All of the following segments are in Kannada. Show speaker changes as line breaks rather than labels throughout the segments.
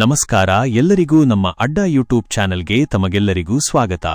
ನಮಸ್ಕಾರ, ಎಲ್ಲರಿಗೂ ನಮ್ಮ ಅಡ್ಡ ಯೂಟ್ಯೂಬ್ ಚಾನೆಲ್ಗೆ ತಮಗೆಲ್ಲರಿಗೂ ಸ್ವಾಗತ.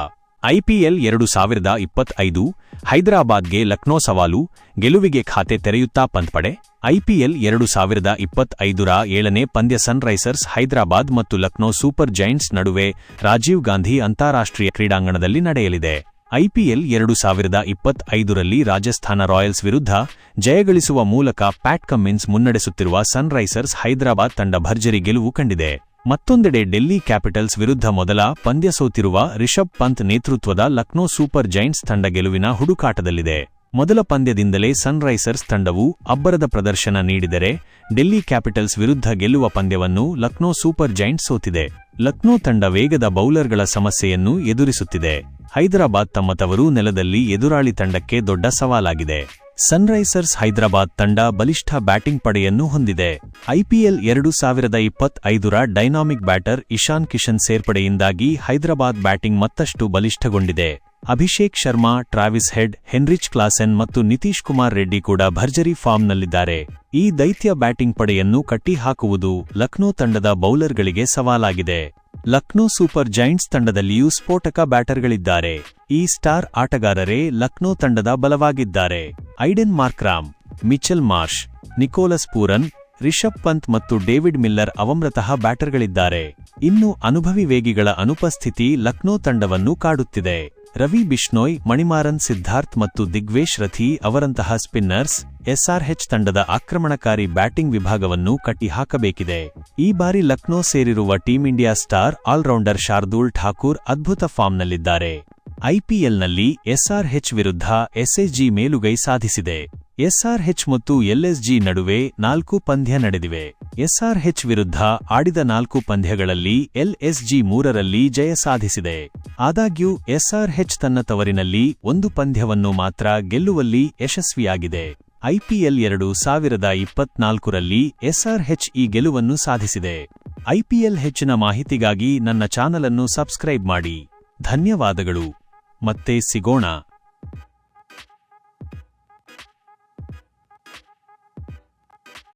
ಐಪಿಎಲ್ ಎರಡು ಸಾವಿರದ ಇಪ್ಪತ್ತೈದು, ಹೈದರಾಬಾದ್ಗೆ ಲಕ್ನೋ ಸವಾಲು, ಗೆಲುವಿಗೆ ಖಾತೆ ತೆರೆಯುತ್ತಾ ಪಂತ್ ಪಡೆ ಐಪಿಎಲ್ ಎರಡು ಸಾವಿರದ ಇಪ್ಪತ್ತೈದರ ಏಳನೇ ಪಂದ್ಯ ಸನ್ರೈಸರ್ಸ್ ಹೈದರಾಬಾದ್ ಮತ್ತು ಲಕ್ನೋ ಸೂಪರ್ ಜೈಂಟ್ಸ್ ನಡುವೆ ರಾಜೀವ್ ಗಾಂಧಿ ಅಂತಾರಾಷ್ಟ್ರೀಯ ಕ್ರೀಡಾಂಗಣದಲ್ಲಿ ನಡೆಯಲಿದೆ. ಐಪಿಎಲ್ ಎರಡು ಸಾವಿರದ ಇಪ್ಪತ್ತೈದರಲ್ಲಿ ರಾಜಸ್ಥಾನ ರಾಯಲ್ಸ್ ವಿರುದ್ಧ ಜಯಗಳಿಸುವ ಮೂಲಕ ಪ್ಯಾಟ್ ಕಮ್ಮಿನ್ಸ್ ಮುನ್ನಡೆಸುತ್ತಿರುವ ಸನ್ರೈಸರ್ಸ್ ಹೈದರಾಬಾದ್ ತಂಡ ಭರ್ಜರಿ ಗೆಲುವು ಕಂಡಿದೆ. ಮತ್ತೊಂದೆಡೆ ಡೆಲ್ಲಿ ಕ್ಯಾಪಿಟಲ್ಸ್ ವಿರುದ್ಧ ಮೊದಲ ಪಂದ್ಯ ಸೋತಿರುವ ರಿಷಬ್ ಪಂತ್ ನೇತೃತ್ವದ ಲಕ್ನೋ ಸೂಪರ್ ಜೈಂಟ್ಸ್ ತಂಡ ಗೆಲುವಿನ ಹುಡುಕಾಟದಲ್ಲಿದೆ. ಮೊದಲ ಪಂದ್ಯದಿಂದಲೇ ಸನ್ರೈಸರ್ಸ್ ತಂಡವು ಅಬ್ಬರದ ಪ್ರದರ್ಶನ ನೀಡಿದರೆ ಡೆಲ್ಲಿ ಕ್ಯಾಪಿಟಲ್ಸ್ ವಿರುದ್ಧ ಗೆಲ್ಲುವ ಪಂದ್ಯವನ್ನು ಲಕ್ನೋ ಸೂಪರ್ ಜೈಂಟ್ಸ್ ಸೋತಿದೆ. ಲಕ್ನೋ ತಂಡ ವೇಗದ ಬೌಲರ್ಗಳ ಸಮಸ್ಯೆಯನ್ನು ಎದುರಿಸುತ್ತಿದೆ. ಹೈದರಾಬಾದ್ ತಮ್ಮ ತವರು ನೆಲದಲ್ಲಿ ಎದುರಾಳಿ ತಂಡಕ್ಕೆ ದೊಡ್ಡ ಸವಾಲಾಗಿದೆ. ಸನ್ರೈಸರ್ಸ್ ಹೈದರಾಬಾದ್ ತಂಡ ಬಲಿಷ್ಠ ಬ್ಯಾಟಿಂಗ್ ಪಡೆಯನ್ನು ಹೊಂದಿದೆ. ಐಪಿಎಲ್ ಎರಡು ಸಾವಿರದ ಇಪ್ಪತ್ತೈದರ ಡೈನಾಮಿಕ್ ಬ್ಯಾಟರ್ ಇಶಾನ್ ಕಿಶನ್ ಸೇರ್ಪಡೆಯಿಂದಾಗಿ ಹೈದರಾಬಾದ್ ಬ್ಯಾಟಿಂಗ್ ಮತ್ತಷ್ಟು ಬಲಿಷ್ಠಗೊಂಡಿದೆ. Abhishek Sharma, Travis Head, Heinrich Klaasen ಮತ್ತು ನಿತೀಶ್ ಕುಮಾರ್ ರೆಡ್ಡಿ ಕೂಡ ಭರ್ಜರಿ ಫಾರ್ಮ್ನಲ್ಲಿದ್ದಾರೆ. ಈ ದೈತ್ಯ ಬ್ಯಾಟಿಂಗ್ ಪಡೆಯನ್ನು ಕಟ್ಟಿಹಾಕುವುದು ಲಕ್ನೋ ತಂಡದ ಬೌಲರ್ಗಳಿಗೆ ಸವಾಲಾಗಿದೆ. ಲಕ್ನೋ ಸೂಪರ್ ಜೈಂಟ್ಸ್ ತಂಡದಲ್ಲಿಯೂ ಸ್ಫೋಟಕ ಬ್ಯಾಟರ್ಗಳಿದ್ದಾರೆ. ಈ ಸ್ಟಾರ್ ಆಟಗಾರರೇ ಲಕ್ನೋ ತಂಡದ ಬಲವಾಗಿದ್ದಾರೆ. Aiden Markram, Mitchell Marsh Nicholas Pooran, Rishabh Pant ಮತ್ತು ಡೇವಿಡ್ ಮಿಲ್ಲರ್ ಅವಮೃತಃ ಬ್ಯಾಟರ್ಗಳಿದ್ದಾರೆ. ಇನ್ನು ಅನುಭವಿ ವೇಗಿಗಳ ಅನುಪಸ್ಥಿತಿ ಲಕ್ನೋ ತಂಡವನ್ನು ಕಾಡುತ್ತಿದೆ. ರವಿ ಬಿಷ್ಣೋಯ್, ಮಣಿಮಾರನ್ ಸಿದ್ಧಾರ್ಥ್ ಮತ್ತು ದಿಗ್ವೇಶ್ ರಥಿ ಅವರಂತಹ ಸ್ಪಿನ್ನರ್ಸ್ ಎಸ್ಆರ್ಎಚ್ ತಂಡದ ಆಕ್ರಮಣಕಾರಿ ಬ್ಯಾಟಿಂಗ್ ವಿಭಾಗವನ್ನು ಕಟ್ಟಿಹಾಕಬೇಕಿದೆ. ಈ ಬಾರಿ ಲಕ್ನೋ ಸೇರಿರುವ team India star allrounder Shardul Thakur ಅದ್ಭುತ ಫಾರ್ಮ್ನಲ್ಲಿದ್ದಾರೆ. ಐಪಿಎಲ್ನಲ್ಲಿ ಎಸ್ಆರ್ಎಚ್ ವಿರುದ್ಧ ಎಸ್ಎಜಿ ಮೇಲುಗೈ ಸಾಧಿಸಿದೆ. ಎಸ್ಆರ್ಎಚ್ ಮತ್ತು ಎಲ್ಎಸ್ಜಿ ನಡುವೆ ನಾಲ್ಕು ಪಂದ್ಯ ನಡೆದಿವೆ. ಎಸ್ಆರ್ಎಚ್ ವಿರುದ್ಧ ಆಡಿದ ನಾಲ್ಕು ಪಂದ್ಯಗಳಲ್ಲಿ ಎಲ್ಎಸ್ಜಿ ಮೂರರಲ್ಲಿ ಜಯ ಸಾಧಿಸಿದೆ. ಆದಾಗ್ಯೂ ಎಸ್ಆರ್ಎಚ್ ತನ್ನ ತವರಿನಲ್ಲಿ ಒಂದು ಪಂದ್ಯವನ್ನು ಮಾತ್ರ ಗೆಲ್ಲುವಲ್ಲಿ ಯಶಸ್ವಿಯಾಗಿದೆ. ಐಪಿಎಲ್ ಎರಡು ಸಾವಿರದ ಇಪ್ಪತ್ನಾಲ್ಕರಲ್ಲಿ ಎಸ್ಆರ್ಎಚ್ ಈ ಗೆಲುವನ್ನು ಸಾಧಿಸಿದೆ. ಐಪಿಎಲ್ ಹೆಚ್ಚಿನ ಮಾಹಿತಿಗಾಗಿ ನನ್ನ ಚಾನಲನ್ನು ಸಬ್ಸ್ಕ್ರೈಬ್ ಮಾಡಿ. ಧನ್ಯವಾದಗಳು. ಮತ್ತೆ ಸಿಗೋಣ.